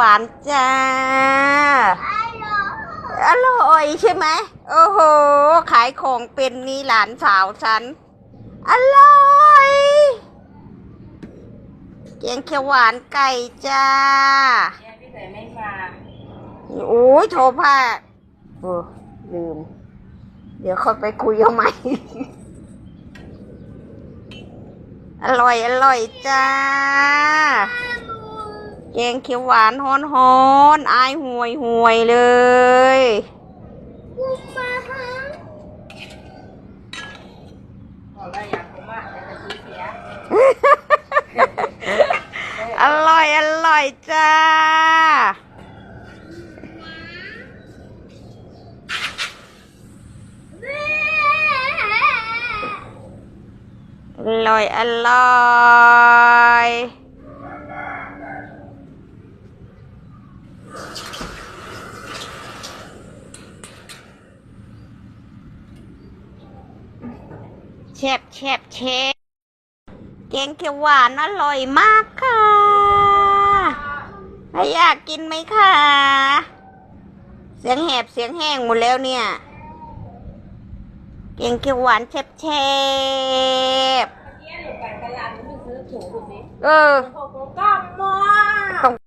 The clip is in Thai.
หวานจ้า อร่อยใช่ไหม โอ้โห ขายของเป็นนี่หลานสาวฉัน อร่อยแกงเขียวหวานไก่จ้าเนี่ยพี่เต๋อไม่มาโอ้ยโทรผ้าโอ้ลืม เดี๋ยวค่อยไปคุยเอาใหม่ อร่อย อร่อยจ้าแกงเขียวหวานฮ้อนฮ้อนๆอายห่วยห่วยๆเลยบอกว่าอยากผมอะแต่จะซื้อเสียอร่อย อร่อยจ้าอร่อย อร่อย แชบแชบแชบแกงเขียวหวานอร่อยมากค่ะถ้าอยากกินไหมคะ เสียงแหบเสียงแห้งหมดแล้วเนี่ย แกงเขียวหวานแชบแชบเนี่ยหนูไปตลาดหนูไปซื้อถุงดูสิเอ